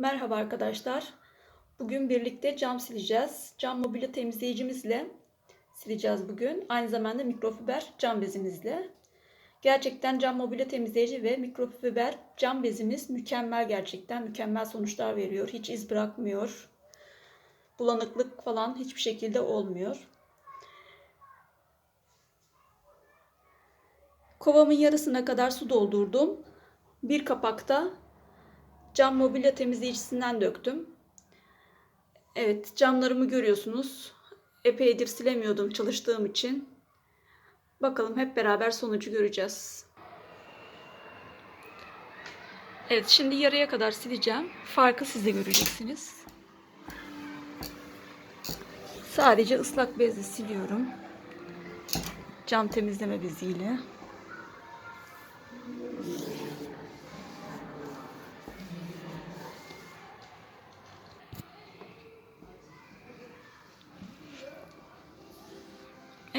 Merhaba arkadaşlar. Bugün birlikte cam sileceğiz. Cam mobilya temizleyicimizle sileceğiz bugün. Aynı zamanda mikrofiber cam bezimizle. Gerçekten cam mobilya temizleyici ve mikrofiber cam bezimiz mükemmel gerçekten. Mükemmel sonuçlar veriyor. Hiç iz bırakmıyor. Bulanıklık falan hiçbir şekilde olmuyor. Kovamın yarısına kadar su doldurdum. Bir kapakta cam mobilya temizleyicisinden döktüm. Evet camlarımı görüyorsunuz. Epeydir silemiyordum çalıştığım için. Bakalım hep beraber sonucu göreceğiz. Evet şimdi yarıya kadar sileceğim. Farkı siz de göreceksiniz. Sadece ıslak bezle siliyorum. Cam temizleme beziyle.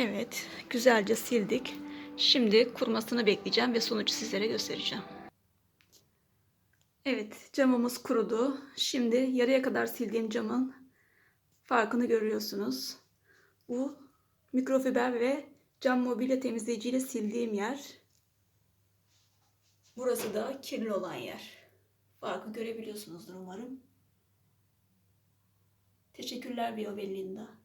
Evet, güzelce sildik. Şimdi kurumasını bekleyeceğim ve sonucu sizlere göstereceğim. Evet, camımız kurudu. Şimdi yarıya kadar sildiğim camın farkını görüyorsunuz. Bu mikrofiber ve cam mobilya temizleyiciyle sildiğim yer. Burası da kirli olan yer. Farkı görebiliyorsunuzdur umarım. Teşekkürler Bio Belinda.